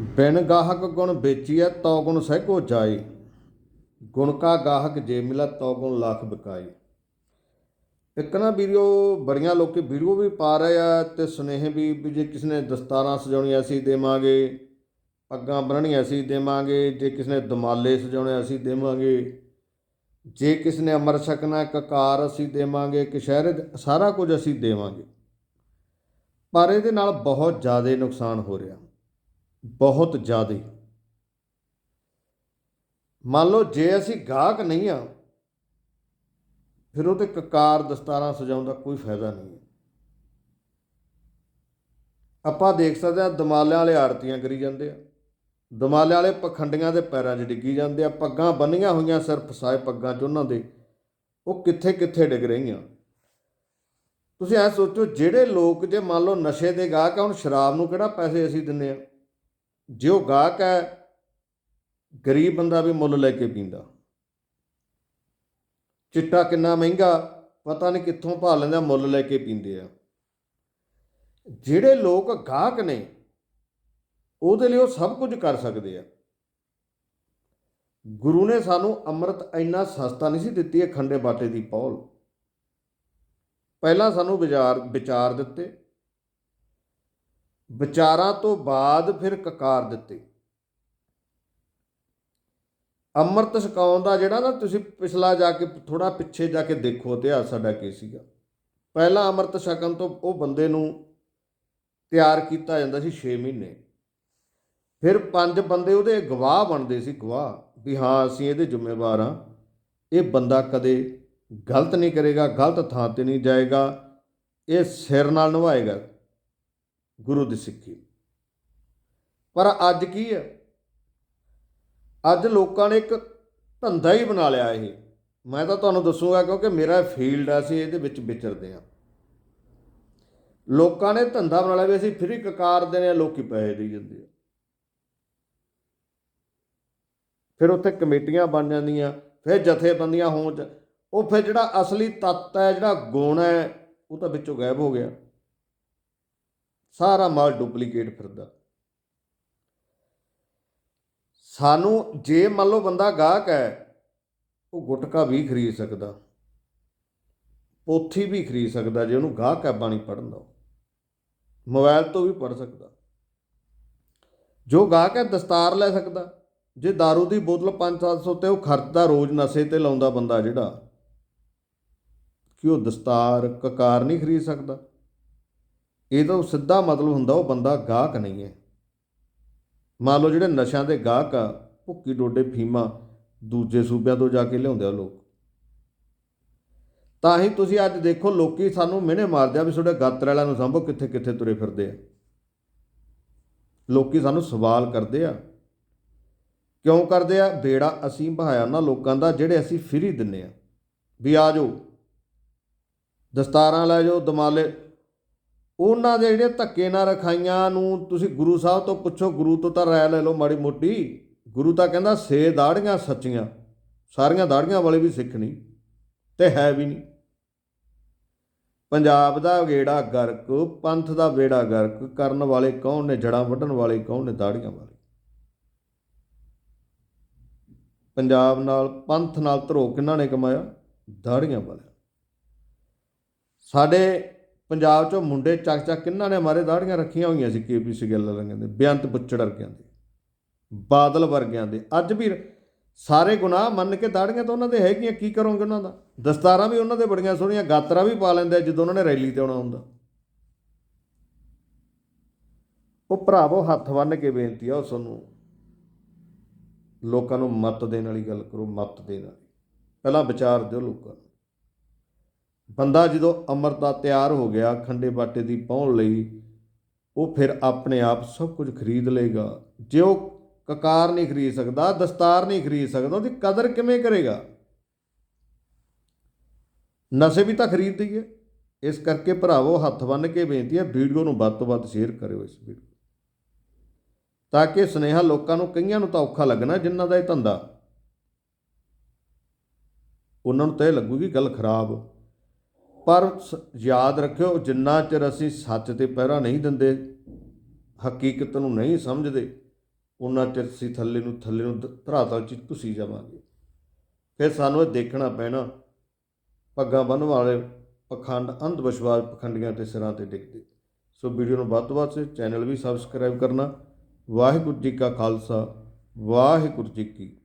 ਬਿਨ ਗਾਹਕ ਗੁਣ ਵੇਚੀਐ ਤੋ ਗੁਣ ਸਹਿਕੋ ਜਾਏ ਗੁਣ ਕਾ ਗਾਹਕ ਜੇ ਮਿਲਾ ਤੋ ਗੁਣ ਲੱਖ ਬਕਾਈ। ਇੱਕ ਨਾ ਵੀਡੀਓ ਬੜੀਆਂ ਲੋਕੀ ਵੀਡੀਓ ਵੀ ਪਾ ਰਹੇ ਆ ਤੇ ਸੁਨੇਹੇ ਵੀ ਵੀ ਜੇ ਕਿਸੇ ਨੇ ਦਸਤਾਰਾਂ ਸਜਾਉਣੀਆਂ ਅਸੀਂ ਦੇਵਾਂਗੇ, ਪੱਗਾਂ ਬੰਨਣੀਆਂ ਅਸੀਂ ਦੇਵਾਂਗੇ, ਜੇ ਕਿਸੇ ਨੇ ਦਮਾਲੇ ਸਜਾਉਣੇ ਅਸੀਂ ਦੇਵਾਂਗੇ, ਜੇ ਕਿਸੇ ਨੇ ਅਮਰ ਛਕਣਾ ਕਕਾਰ ਅਸੀਂ ਦੇਵਾਂਗੇ ਕਸ਼ਹਿਰੇ ਦ- ਸਾਰਾ ਕੁਝ ਅਸੀਂ ਦੇਵਾਂਗੇ। ਪਰ ਇਹਦੇ ਨਾਲ ਬਹੁਤ ਜ਼ਿਆਦਾ ਨੁਕਸਾਨ ਹੋ ਰਿਹਾ। ਬਹੁਤ ਜ਼ਿਆਦਾ। ਮੰਨ ਲਓ ਜੇ ਅਸੀਂ ਗਾਹਕ ਨਹੀਂ ਆ ਫਿਰ ਉਹ ਤੇ ਕਕਾਰ ਦਸਤਾਰਾਂ ਸਜਾਉਣ ਦਾ ਕੋਈ ਫਾਇਦਾ ਨਹੀਂ ਹੈ। ਆਪਾਂ ਦੇਖ ਸਕਦੇ ਹਾਂ ਦਮਾਲਿਆਂ ਵਾਲੇ ਆੜਤੀਆਂ ਕਰੀ ਜਾਂਦੇ ਆ। ਦਮਾਲਿਆਂ ਵਾਲੇ ਪਖੰਡੀਆਂ ਦੇ ਪੈਰਾਂ 'ਚ ਡਿੱਗੀ ਜਾਂਦੇ ਆ। ਪੱਗਾਂ ਬੰਨੀਆਂ ਹੋਈਆਂ ਸਿਰ ਫਸਾਏ ਪੱਗਾਂ 'ਚ ਉਹਨਾਂ ਦੇ। ਉਹ ਕਿੱਥੇ ਕਿੱਥੇ ਡਿੱਗ ਰਹੀਆਂ। ਤੁਸੀਂ ਐ ਸੋਚੋ, ਜਿਹੜੇ ਲੋਕ ਜੇ ਮੰਨ ਲਓ ਨਸ਼ੇ ਦੇ ਗਾਹਕ ਆ, ਹੁਣ ਸ਼ਰਾਬ ਨੂੰ ਕਿਹੜਾ ਪੈਸੇ ਅਸੀਂ ਦਿੰਨੇ ਆ? ਜੇ ਉਹ ਗਾਹਕ ਹੈ, ਗਰੀਬ ਬੰਦਾ ਵੀ ਮੁੱਲ ਲੈ ਕੇ ਪੀਂਦਾ। ਚਿੱਟਾ ਕਿੰਨਾ ਮਹਿੰਗਾ, ਪਤਾ ਨਹੀਂ ਕਿੱਥੋਂ ਭਾ ਲੈਂਦਾ, ਮੁੱਲ ਲੈ ਕੇ ਪੀਂਦੇ ਆ। ਜਿਹੜੇ ਲੋਕ ਗਾਹਕ ਨੇ, ਉਹਦੇ ਲਈ ਉਹ ਸਭ ਕੁਝ ਕਰ ਸਕਦੇ ਆ। ਗੁਰੂ ਨੇ ਸਾਨੂੰ ਅੰਮ੍ਰਿਤ ਇੰਨਾ ਸਸਤਾ ਨਹੀਂ ਸੀ ਦਿੱਤੀ, ਇਹ ਖੰਡੇ ਬਾਟੇ ਦੀ ਪੌਲ। ਪਹਿਲਾਂ ਸਾਨੂੰ ਵਿਚਾਰ ਵਿਚਾਰ ਦਿੱਤੇ। ਵਿਚਾਰਾਂ ਤੋਂ ਬਾਅਦ ਫਿਰ ਕਕਾਰ ਦਿੱਤੇ। ਅੰਮ੍ਰਿਤ ਛਕਾਉਣ ਦਾ ਜਿਹੜਾ ਨਾ ਤੁਸੀਂ ਪਿਛਲਾ ਜਾ ਕੇ ਥੋੜਾ ਪਿੱਛੇ ਜਾ ਕੇ ਦੇਖੋ ਇਤਿਹਾਸ ਸਾਡਾ ਕੀ ਸੀਗਾ। ਪਹਿਲਾਂ ਅੰਮ੍ਰਿਤ ਛਕਣ ਤੋਂ ਉਹ ਬੰਦੇ ਨੂੰ ਤਿਆਰ ਕੀਤਾ ਜਾਂਦਾ ਸੀ 6 ਮਹੀਨੇ। ਫਿਰ ਪੰਜ ਬੰਦੇ ਉਹਦੇ ਗਵਾਹ ਬਣਦੇ ਸੀ, ਗਵਾਹ, ਵੀ ਹਾਂ ਅਸੀਂ ਇਹਦੇ ਜ਼ਿੰਮੇਵਾਰ ਹਾਂ। ਇਹ ਬੰਦਾ ਕਦੇ ਗਲਤ ਨਹੀਂ ਕਰੇਗਾ, ਗਲਤ ਥਾਂ ਤੇ ਨਹੀਂ ਜਾਏਗਾ। ਇਹ ਸਿਰ ਨਾਲ ਨਿਭਾਏਗਾ। ਗੁਰੂ ਦੀ ਸਿੱਖੀ। ਪਰ ਅੱਜ ਕੀ ਹੈ? ਅੱਜ ਲੋਕਾਂ ਨੇ ਇੱਕ ਧੰਦਾ ਹੀ ਬਣਾ ਲਿਆ ਇਹ। ਮੈਂ ਤਾਂ ਤੁਹਾਨੂੰ ਦੱਸੂਗਾ ਕਿਉਂਕਿ ਮੇਰਾ ਫੀਲਡ ਆ, ਅਸੀਂ ਇਹਦੇ ਵਿੱਚ ਵਿਚਰਦੇ ਆ ਲੋਕਾਂ ਨੇ ਧੰਦਾ ਬਣਾ ਲਿਆ ਵੀ ਅਸੀਂ ਫ੍ਰੀ ਕਕਾਰ ਦੇਣੇ ਆ, ਲੋਕੀ ਪੈਸੇ ਦੇ ਜਾਂਦੇ ਆ। ਫਿਰ ਉੱਥੇ ਕਮੇਟੀਆਂ ਬਣ ਜਾਂਦੀਆਂ, ਫਿਰ ਜਥੇਬੰਦੀਆਂ ਹੋਣ ਉਹ ਫਿਰ ਜਿਹੜਾ ਅਸਲੀ ਤੱਤ ਹੈ, ਜਿਹੜਾ ਗੁਣ ਹੈ, ਉਹ ਤਾਂ ਵਿੱਚੋਂ ਗਾਇਬ ਹੋ ਗਿਆ। ਸਾਰਾ ਮਾਲ ਡੁਪਲੀਕੇਟ ਫਿਰਦਾ। ਸਾਨੂੰ ਜੇ ਮੰਨ ਲਓ ਬੰਦਾ ਗਾਹਕ ਹੈ, ਉਹ ਗੁਟਕਾ ਵੀ ਖਰੀਦ ਸਕਦਾ, ਪੋਥੀ ਵੀ ਖਰੀਦ ਸਕਦਾ, ਜੇ ਉਹਨੂੰ ਗਾਹਕ ਹੈ ਬਾਣੀ ਪੜਨ ਦਾ, ਮੋਬਾਈਲ ਤੋਂ ਵੀ ਪੜ ਸਕਦਾ। ਜੋ ਗਾਹਕ ਹੈ ਦਸਤਾਰ ਲੈ ਸਕਦਾ, ਜੇ दारू ਦੀ ਬੋਤਲ 5-700 ਤੇ ਉਹ ਖਰਚਦਾ ਰੋਜ਼ ਨਸ਼ੇ ਤੇ ਲਾਉਂਦਾ ਬੰਦਾ ਜਿਹੜਾ, ਕਿ ਉਹ ਦਸਤਾਰ ਕਕਾਰ ਨਹੀਂ ਖਰੀਦ ਸਕਦਾ। ਇਹ ਤਾਂ ਸਿੱਧਾ ਮਤਲਬ ਹੁੰਦਾ ਉਹ ਬੰਦਾ ਗਾਹਕ ਨਹੀਂ ਹੈ। ਮੰਨ ਲਓ ਜਿਹੜੇ ਨਸ਼ਿਆਂ ਦੇ ਗਾਹਕ ਆ, ਭੁੱਕੀ ਡੋਡੇ ਫੀਮਾ ਦੂਜੇ ਸੂਬਿਆਂ ਤੋਂ ਜਾ ਕੇ ਲਿਆਉਂਦੇ ਆ ਲੋਕ। ਤਾਂ ਹੀ ਤੁਸੀਂ ਅੱਜ ਦੇਖੋ ਲੋਕੀ ਸਾਨੂੰ ਮਿਹਣੇ ਮਾਰਦੇ ਆ ਵੀ ਤੁਹਾਡੇ ਗਾਤਰ ਵਾਲਿਆਂ ਨੂੰ ਸੰਭੋ ਕਿੱਥੇ ਕਿੱਥੇ ਤੁਰੇ ਫਿਰਦੇ ਆ। ਲੋਕੀ ਸਾਨੂੰ ਸਵਾਲ ਕਰਦੇ ਆ। ਕਿਉਂ ਕਰਦੇ ਆ? ਬੇੜਾ ਅਸੀਂ ਬਹਾਇਆ ਨਾ ਲੋਕਾਂ ਦਾ ਜਿਹੜੇ ਅਸੀਂ ਫ੍ਰੀ ਦਿੰਨੇ ਆ। ਵੀ ਆ ਜਾਓ। ਦਸਤਾਰਾਂ ਲੈ ਜਾਓ, ਦਮਾਲੇ ਉਹਨਾਂ ਦੇ ਜਿਹੜੇ ਧੱਕੇ ਨਾਲ ਰਖਾਈਆਂ ਨੂੰ ਤੁਸੀਂ ਗੁਰੂ ਸਾਹਿਬ ਤੋਂ ਪੁੱਛੋ, ਗੁਰੂ ਤੋਂ ਤਾਂ ਰਾਇ ਲੈ ਲਓ ਮਾੜੀ ਮੋਟੀ। ਗੁਰੂ ਤਾਂ ਕਹਿੰਦਾ, ਸੇ ਦਾੜੀਆਂ ਸੱਚੀਆਂ, ਸਾਰੀਆਂ ਦਾੜੀਆਂ ਵਾਲੇ ਵੀ ਸਿੱਖ ਨਹੀਂ ਤੇ ਹੈ ਵੀ ਨਹੀਂ ਪੰਜਾਬ ਦਾ ਵੇੜਾ ਗਰਕ, ਪੰਥ ਦਾ ਵੇੜਾ ਗਰਕ, ਕਰਨ ਵਾਲੇ ਕੌਣ ਨੇ ਜੜਾਂ ਵੱਢਣ ਵਾਲੇ ਕੌਣ ਨੇ, ਦਾੜੀਆਂ ਵਾਲੇ? ਪੰਜਾਬ ਨਾਲ, ਪੰਥ ਨਾਲ ਧਰੋ ਕਿਹਨਾਂ ਨੇ ਕਮਾਇਆ? ਦਾੜੀਆਂ ਵਾਲੇ ਸਾਡੇ ਪੰਜਾਬ ਚੋਂ ਮੁੰਡੇ ਚੱਕ ਚੱਕ ਕਿੰਨਾਂ ਨੇ ਮਾਰੇ, ਦਾੜੀਆਂ ਰੱਖੀਆਂ ਹੋਈਆਂ ਸੀ ਕੇਪੀਸੀ ਗਿੱਲ ਵਰਗਿਆਂ ਦੇ, ਬੇਅੰਤ ਬੁੱਚੜ ਵਰਗਿਆਂ ਦੇ, ਬਾਦਲ ਵਰਗਿਆਂ ਦੇ। ਅੱਜ ਵੀ ਸਾਰੇ ਗੁਨਾਹ ਮੰਨ ਕੇ ਦਾੜੀਆਂ ਤਾਂ ਉਹਨਾਂ ਦੇ ਹੈਗੀਆਂ, ਕੀ ਕਰੋਗੇ ਉਹਨਾਂ ਦਾ? ਦਸਤਾਰਾਂ ਵੀ ਉਹਨਾਂ ਦੇ ਬੜੀਆਂ ਸੋਹਣੀਆਂ, ਗਾਤਰਾ ਵੀ ਪਾ ਲੈਂਦੇ ਜਦੋਂ ਉਹਨਾਂ ਨੇ ਰੈਲੀ ਤੇ ਆਉਣਾ ਹੁੰਦਾ। ਉਹ ਭਰਾਵੋ, ਹੱਥ ਬੰਨ ਕੇ ਬੇਨਤੀ ਆ, ਉਹ ਤੁਹਾਨੂੰ ਲੋਕਾਂ ਨੂੰ ਮਤ ਦੇਣ ਵਾਲੀ ਗੱਲ ਕਰੋ, ਮਤ ਦੇਣ ਵਾਲੀ। ਪਹਿਲਾਂ ਵਿਚਾਰ ਦਿਓ ਲੋਕਾਂ ਨੂੰ। ਬੰਦਾ ਜਦੋਂ ਅੰਮ੍ਰਿਤ ਦਾ ਤਿਆਰ ਹੋ ਗਿਆ, ਖੰਡੇ ਬਾਟੇ ਦੀ ਪਹੁੰਚ ਲਈ, ਉਹ ਫਿਰ ਆਪਣੇ ਆਪ ਸਭ ਕੁਝ ਖਰੀਦ ਲਏਗਾ। ਜੇ ਉਹ ਕਕਾਰ ਨਹੀਂ ਖਰੀਦ ਸਕਦਾ, ਦਸਤਾਰ ਨਹੀਂ ਖਰੀਦ ਸਕਦਾ, ਉਹਦੀ ਕਦਰ ਕਿਵੇਂ ਕਰੇਗਾ? ਨਸ਼ੇ ਵੀ ਤਾਂ ਖਰੀਦਦੀ ਹੈ। ਇਸ ਕਰਕੇ ਭਰਾਵੋ, ਹੱਥ ਬੰਨ ਕੇ ਬੇਨਤੀ ਹੈ, ਵੀਡੀਓ ਨੂੰ ਵੱਧ ਤੋਂ ਵੱਧ ਸ਼ੇਅਰ ਕਰਿਓ ਇਸ ਵੀਡੀਓ ਤਾਂ ਕਿ ਸੁਨੇਹਾ ਲੋਕਾਂ ਨੂੰ, ਕਈਆਂ ਨੂੰ ਤਾਂ ਔਖਾ ਲੱਗਣਾ, ਜਿਨ੍ਹਾਂ ਦਾ ਇਹ ਧੰਦਾ। ਉਹਨਾਂ ਨੂੰ ਤਾਂ ਇਹ ਲੱਗੂਗੀ, ਗੱਲ ਖਰਾਬ। ਪਰ ਸ- ਯਾਦ ਰੱਖਿਓ, ਜਿੰਨਾ ਚਿਰ ਅਸੀਂ ਸੱਚ ਤੇ ਪਹਿਰਾ ਨਹੀਂ ਦਿੰਦੇ, ਹਕੀਕਤ ਨੂੰ ਨਹੀਂ ਸਮਝਦੇ ਉਹਨਾਂ ਚਿਰ ਅਸੀਂ ਥੱਲੇ ਨੂੰ ਥੱਲੇ ਨੂੰ ਧਰਾਤਲ 'ਚ ਘੁਸੀ ਜਾਵਾਂਗੇ। ਫਿਰ ਸਾਨੂੰ ਇਹ ਦੇਖਣਾ ਪੈਣਾ, ਪੱਗਾਂ ਬੰਨ੍ਹਣ ਵਾਲੇ ਪਖੰਡ ਅੰਧ ਵਿਸ਼ਵਾਸ ਪਖੰਡੀਆਂ ਤੇ ਸਿਰਾਂ ਤੇ ਡਿੱਗਦੇ। ਸੋ ਵੀਡੀਓ ਨੂੰ ਵੱਧ ਤੋਂ ਵੱਧ ਚੈਨਲ ਵੀ ਸਬਸਕ੍ਰਾਈਬ ਕਰਨਾ। ਵਾਹਿਗੁਰੂ ਜੀ ਕਾ ਖਾਲਸਾ, ਵਾਹਿਗੁਰੂ ਜੀ ਕੀ